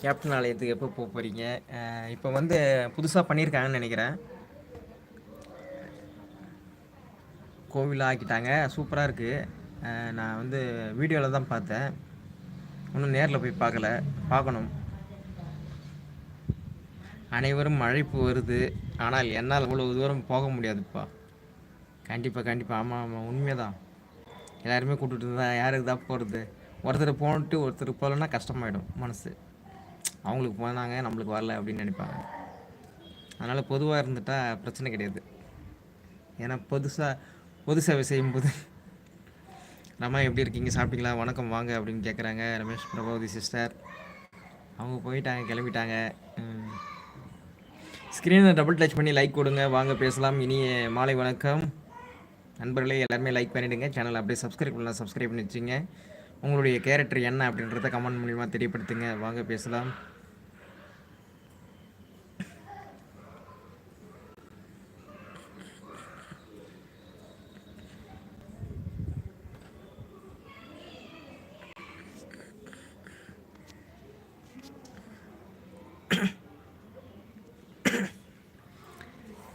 Captain ஆலயத்துக்கு எப்போ போக போகிறீங்க இப்போ வந்து புதுசாக பண்ணியிருக்காங்கன்னு நினைக்கிறேன். கோவில் ஆக்கிட்டாங்க. சூப்பராக இருக்குது நான் வந்து வீடியோவில் தான் பார்த்தேன். இன்னும் நேரில் போய் பார்க்கல. பார்க்கணும். அனைவரும் அழைப்பு வருது. ஆனால் என்னால் அவ்வளோ தூரம் போக முடியாதுப்பா. கண்டிப்பாக கண்டிப்பாக ஆமாம் ஆமாம் உண்மைதான். எல்லாருமே கூப்பிட்டுட்டு தான் யாருக்கு தான் போகிறது ஒருத்தர் போன்ட்டு ஒருத்தர் போகலன்னா கஷ்டமாயிடும் மனசு. அவங்களுக்கு போனாங்க நம்மளுக்கு வரல அப்படின்னு நினைப்பாங்க. அதனால் பொதுவாக இருந்துட்டால் பிரச்சனை கிடையாது. ஏன்னா புதுசாக பொது சேவை செய்யும்போது ரமா எப்படி இருக்கீங்க? சாப்பிட்டீங்களா? வணக்கம் வாங்க அப்படின்னு கேட்குறாங்க ரமேஷ் பிரபாவதி சிஸ்டர் அவங்க போயிட்டாங்க கிளம்பிட்டாங்க. ஸ்க்ரீனை டபுள் டச் பண்ணி லைக் கொடுங்க. வாங்க பேசலாம். இனிய மாலை வணக்கம். நண்பர்களே எல்லாருமே லைக் பண்ணிவிடுங்க சேனல் அப்படியே சப்ஸ்கிரைப் பண்ணலாம். சப்ஸ்கிரைப் பண்ணி வச்சுங்க. உங்களுடைய கேரக்டர் என்ன அப்படின்றத கமெண்ட் மூலிமா தெரியப்படுத்துங்க. வாங்க பேசலாம்.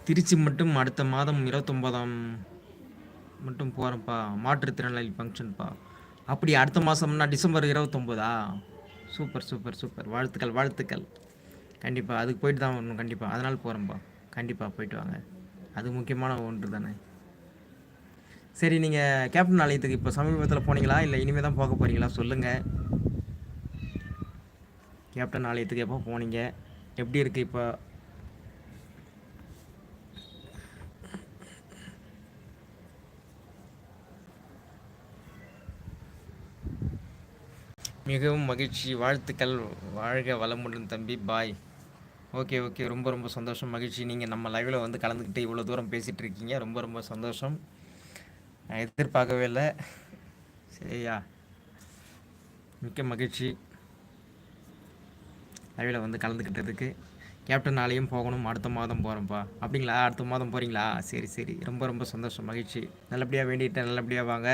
திருச்சி மட்டும் அடுத்த மாதம் இருபத்தொம்போதாம் மட்டும் போகிறேன்ப்பா மாற்றுத்திறனாளி ஃபங்க்ஷன்ப்பா அப்படி அடுத்த மாதம்னா டிசம்பர் இருபத்தொம்போதா சூப்பர் சூப்பர் சூப்பர். வாழ்த்துக்கள் வாழ்த்துக்கள். கண்டிப்பாக அதுக்கு போயிட்டு தான் வரணும் கண்டிப்பாக அதனால் போகிறேன்ப்பா கண்டிப்பாக போயிட்டு வாங்க. அது முக்கியமான ஒன்று தானே. சரி நீங்கள் கேப்டன் ஆலயத்துக்கு இப்போ சமீபத்தில் போனீங்களா? இல்லை இனிமேல் தான் போக போகிறீங்களா சொல்லுங்கள் கேப்டன் ஆலயத்துக்கு எப்போ போனீங்க? எப்படி இருக்குது இப்போ மிகவும் மகிழ்ச்சி. வாழ்த்துக்கள். வாழ்க வளமுடன் தம்பி. பாய். Okay okay. ரொம்ப ரொம்ப சந்தோஷம் மகிழ்ச்சி. நீங்கள் நம்ம லைவில் வந்து கலந்துக்கிட்டு இவ்வளோ தூரம் பேசிகிட்டு இருக்கீங்க ரொம்ப ரொம்ப சந்தோஷம். நான் எதிர்பார்க்கவே இல்லை. சரியா? மிக்க மகிழ்ச்சி. லைவில் வந்து கலந்துக்கிட்டதுக்கு. கேப்டன் நாளையும் போகணும் அடுத்த மாதம் போகிறோம்ப்பா அப்படிங்களா? அடுத்த மாதம் போகிறீங்களா சரி சரி. ரொம்ப ரொம்ப சந்தோஷம் மகிழ்ச்சி. நல்லபடியாக வேண்டிட்டு நல்லபடியாக வாங்க.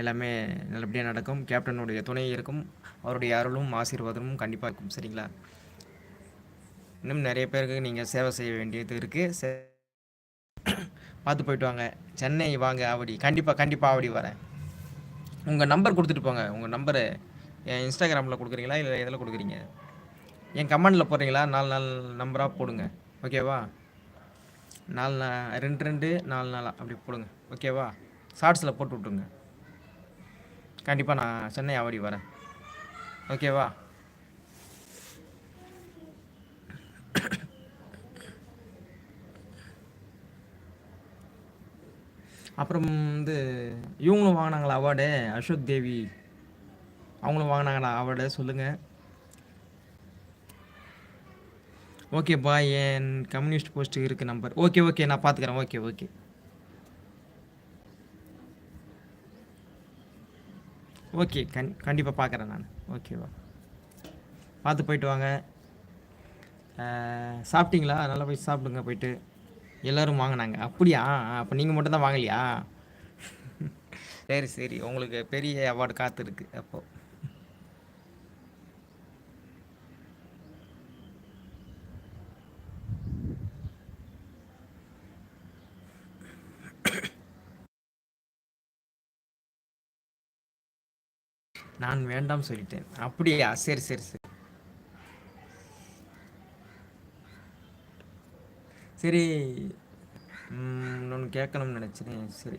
எல்லாமே நல்லபடியாக நடக்கும். கேப்டனுடைய துணை இருக்கும். அவருடைய அருளும் ஆசீர்வாதமும் கண்டிப்பாக இருக்கும். சரிங்களா? இன்னும் நிறைய பேருக்கு நீங்கள் சேவை செய்ய வேண்டியது இருக்குது சே பார்த்து போயிட்டு வாங்க. சென்னை வாங்க ஆவடி. கண்டிப்பாக கண்டிப்பாக ஆவடி வரேன். உங்கள் நம்பர் கொடுத்துட்டு போங்க. உங்கள் நம்பரு இன்ஸ்டாகிராமில் கொடுக்குறீங்களா? இல்லை எதில் கொடுக்குறீங்க? என் கமெண்டில் போடுறீங்களா? நாலு நாள் நம்பராக போடுங்க. ஓகேவா நாலு நா ரெண்டு ரெண்டு நாலு நாளாக அப்படி போடுங்க. ஓகேவா ஷார்ட்ஸில் போட்டு விட்ருங்க கண்டிப்பாக நான் சென்னை ஆவடி வரேன். ஓகேவா அப்புறம் வந்து இவங்களும் வாங்கினாங்களா அவார்டு அசோக் தேவி. அவங்களும் வாங்கினாங்களா அவார்டு சொல்லுங்கள் ஓகேப்பா என் கம்யூனிஸ்ட் போஸ்ட்டு இருக்குது நம்பர் ஓகே ஓகே நான் பார்த்துக்குறேன் ஓகே ஓகே ஓகே கண் கண்டிப்பாக பார்க்குறேன் நான். ஓகேவா பார்த்து போயிட்டு வாங்க. சாப்பிட்டீங்களா? நல்லா போய் சாப்பிடுங்க போயிட்டு. எல்லோரும் வாங்கினாங்க. அப்படியா? அப்போ நீங்கள் மட்டும் தான் வாங்கலையா? சரி சரி. உங்களுக்கு பெரிய அவார்டு காத்திருக்கு அப்போது நான் வேண்டாம் சொல்லிட்டேன். அப்படியா? சரி சரி சரி. சரி ஒன்று கேட்கணும்னு நினச்சேன். சரி.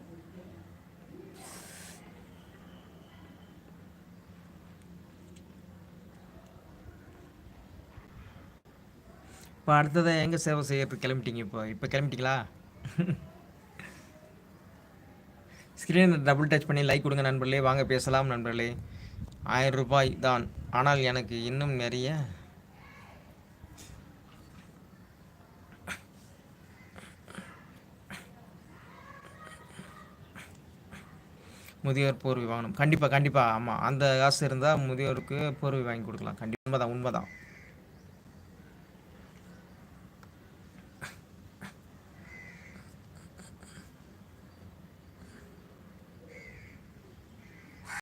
இப்போ அடுத்ததை எங்கே சேவை செய்யறதுக்கு கிளம்பிட்டீங்க இப்போ. இப்போ கிளம்பிட்டீங்களா? ஸ்க்ரீனை டபுள் டச் பண்ணி லைக் கொடுங்க நண்பர்களே. வாங்க பேசலாம் நண்பர்களே. ஆயிரம் ரூபாய் தான். ஆனால் எனக்கு இன்னும் நிறைய. முதியோர் போர்வை வாங்கணும். கண்டிப்பாக கண்டிப்பாக ஆமாம் அந்த காசு இருந்தால் முதியோருக்கு போர்வை வாங்கி கொடுக்கலாம். கண்டிப்பாக உண்மைதான் உண்மைதான்.